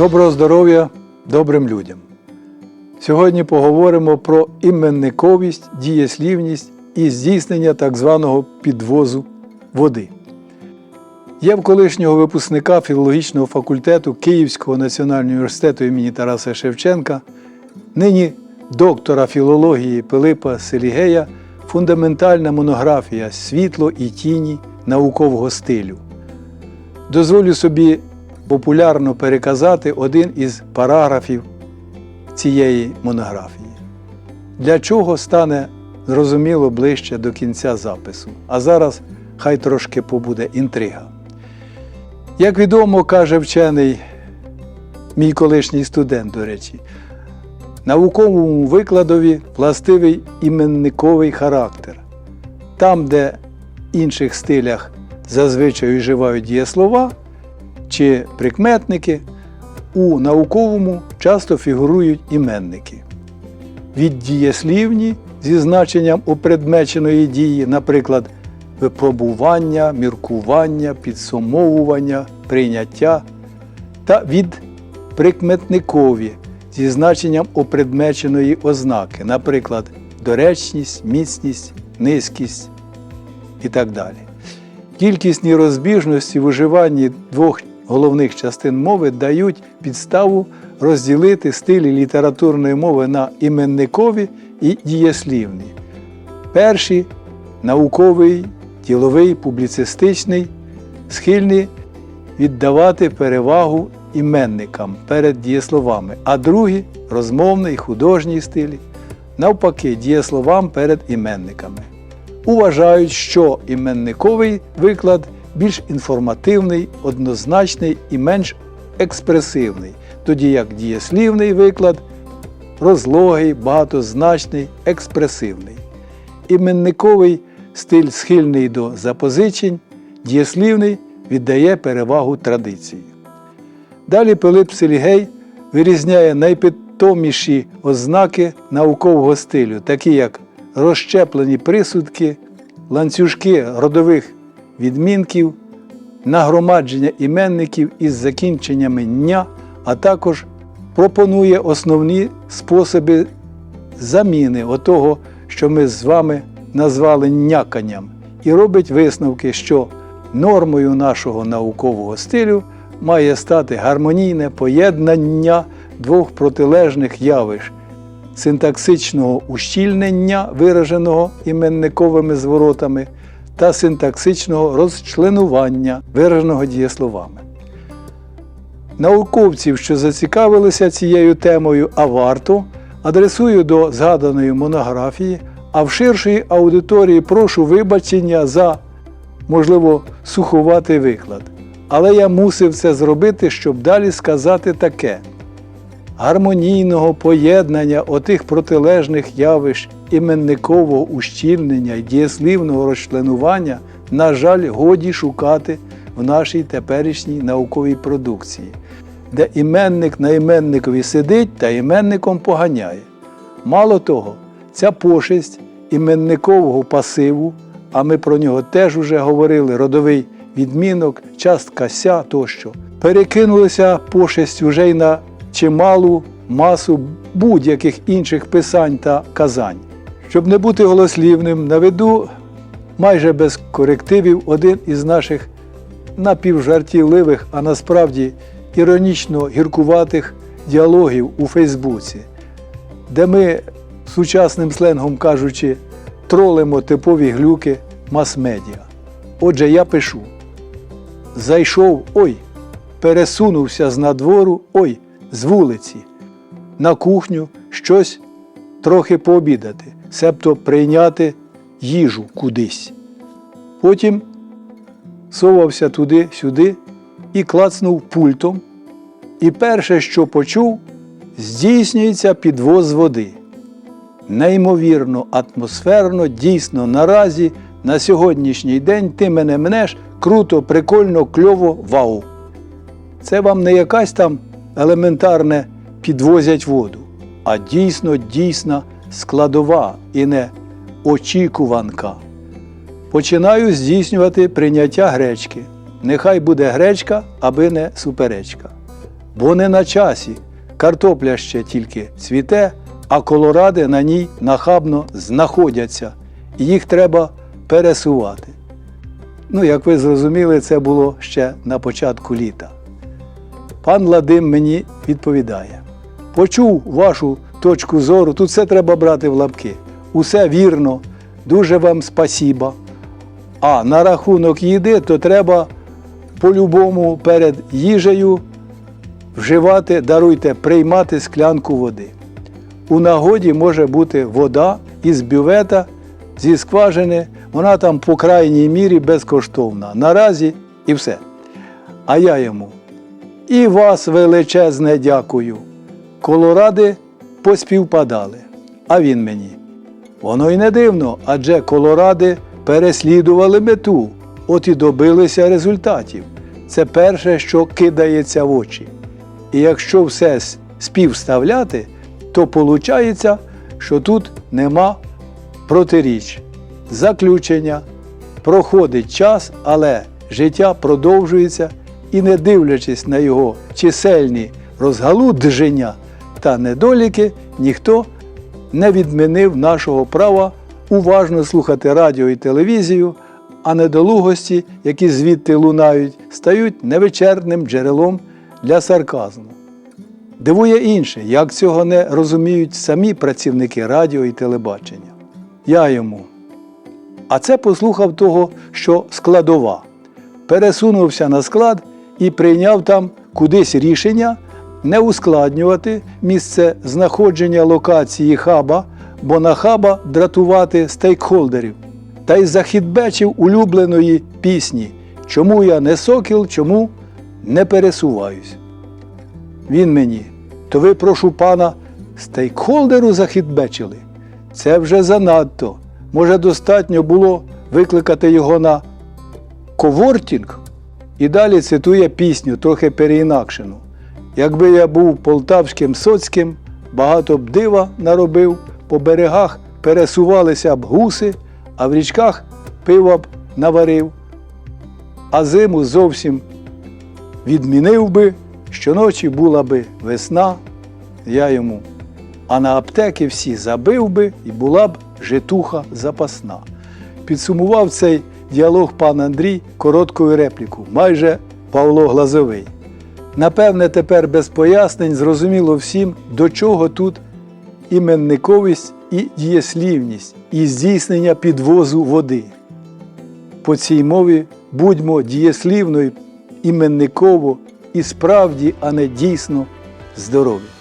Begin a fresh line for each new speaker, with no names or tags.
Доброго здоров'я добрим людям. Сьогодні поговоримо про іменниковість, дієслівність і здійснення так званого підвозу води. Я в колишнього випускника філологічного факультету Київського національного університету імені Тараса Шевченка, нині доктора філології Пилипа Селігея, фундаментальна монографія Світло і тіні наукового стилю. Дозволю собі популярно переказати один із параграфів цієї монографії. Для чого стане зрозуміло ближче до кінця запису. А зараз хай трошки побуде інтрига. Як відомо, каже вчений, мій колишній студент, до речі, науковому викладові властивий іменниковий характер. Там, де в інших стилях зазвичай вживають дієслова чи прикметники, у науковому часто фігурують іменники. Від дієслівні зі значенням упредмеченої дії, наприклад, випробування, міркування, підсумовування, прийняття, та від прикметникові зі значенням опредмеченої ознаки, наприклад, доречність, міцність, низькість і так далі. Кількісні розбіжності в уживанні двох головних частин мови дають підставу розділити стилі літературної мови на іменникові і дієслівні. Перші науковий, діловий, публіцистичний, схильні віддавати перевагу іменникам перед дієсловами, а другі розмовний, художній стилі, навпаки, дієсловам перед іменниками. Уважають, що іменниковий виклад більш інформативний, однозначний і менш експресивний, тоді як дієслівний виклад розлогий, багатозначний, експресивний. Іменниковий стиль схильний до запозичень, дієслівний віддає перевагу традиції. Далі Пилип Селігей вирізняє найпитоміші ознаки наукового стилю, такі як розщеплені присудки, ланцюжки родових відмінків, нагромадження іменників із закінченнями ня, а також пропонує основні способи заміни отого, що ми з вами назвали няканням, і робить висновки, що нормою нашого наукового стилю має стати гармонійне поєднання двох протилежних явищ синтаксичного ущільнення, вираженого іменниковими зворотами, та синтаксичного розчленування, вираженого дієсловами. Науковців, що зацікавилися цією темою, а варто, адресую до згаданої монографії, а в ширшої аудиторії прошу вибачення за, можливо, суховатий виклад. Але я мусив це зробити, щоб далі сказати таке: гармонійного поєднання отих протилежних явищ іменникового ущільнення і дієслівного розчленування, на жаль, годі шукати в нашій теперішній науковій продукції, де іменник на іменникові сидить та іменником поганяє. Мало того, ця пошесть іменникового пасиву, а ми про нього теж уже говорили, родовий відмінок, частка ся тощо, перекинулися пошесть уже й на чималу масу будь-яких інших писань та казань. Щоб не бути голослівним, наведу майже без корективів один із наших напівжартівливих, а насправді іронічно гіркуватих діалогів у Фейсбуці, де ми, сучасним сленгом кажучи, тролимо типові глюки мас-медіа. Отже, я пишу: зайшов, ой, пересунувся з надвору, ой, з вулиці, на кухню щось трохи пообідати, себто прийняти їжу кудись. Потім совався туди-сюди і клацнув пультом. І перше, що почув, здійснюється підвоз води. Неймовірно, атмосферно, дійсно, наразі, на сьогоднішній день ти мене мнеш круто, прикольно, кльово, вау. Це вам не якась там елементарне підвозять воду, а дійсно дійсна складова і не очікуванка. Починаю здійснювати прийняття гречки. Нехай буде гречка, аби не суперечка. бо не на часі. Картопля ще тільки цвіте, а колоради на ній нахабно знаходяться, і їх треба пересувати. Ну, як ви зрозуміли, це було ще на початку літа. Пан Ладим мені відповідає: почув вашу точку зору, тут все треба брати в лапки. Усе вірно, дуже вам спасіба. А на рахунок їди, то треба по-любому перед їжею вживати, даруйте, приймати склянку води. У нагоді може бути вода із бювета, зі скважини, вона там по крайній мірі безкоштовна. Наразі і все. А я йому. І вас величезне дякую. Колоради поспівпадали. А він мені. Воно й не дивно, адже колоради переслідували мету, от і добилися результатів. Це перше, що кидається в очі. І якщо все співставляти, то виходить, що тут нема протиріч. Заключення. Проходить час, але життя продовжується і, не дивлячись на його чисельні розгалудження та недоліки, ніхто не відмінив нашого права уважно слухати радіо і телевізію, а недолугості, які звідти лунають, стають невичерпним джерелом для сарказму. Дивує інше, як цього не розуміють самі працівники радіо і телебачення. Я йому. А це послухав того, що складова. Пересунувся на склад і прийняв там кудись рішення не ускладнювати місце знаходження локації хаба, бо на хаба дратувати стейкхолдерів. Та й західбечив улюбленої пісні Чому я не сокіл, чому не пересуваюсь. Він мені, то ви, прошу пана, стейкхолдеру західбечили. Це вже занадто. Може, достатньо було викликати його на коворкінг? І далі цитує пісню, трохи переінакшену. Якби я був полтавським соцьким, багато б дива наробив, по берегах пересувалися б гуси, а в річках пива б наварив. А зиму зовсім відмінив би, щоночі була би весна, я йому. А на аптеки всі забив би і була б житуха запасна. Підсумував цей діалог пан Андрій короткою репліку, майже Павло Глазовий. Напевне, тепер без пояснень зрозуміло всім, до чого тут іменниковість і дієслівність, і здійснення підвозу води. По цій мові будьмо дієслівною, іменниково і справді, а не дійсно здорові.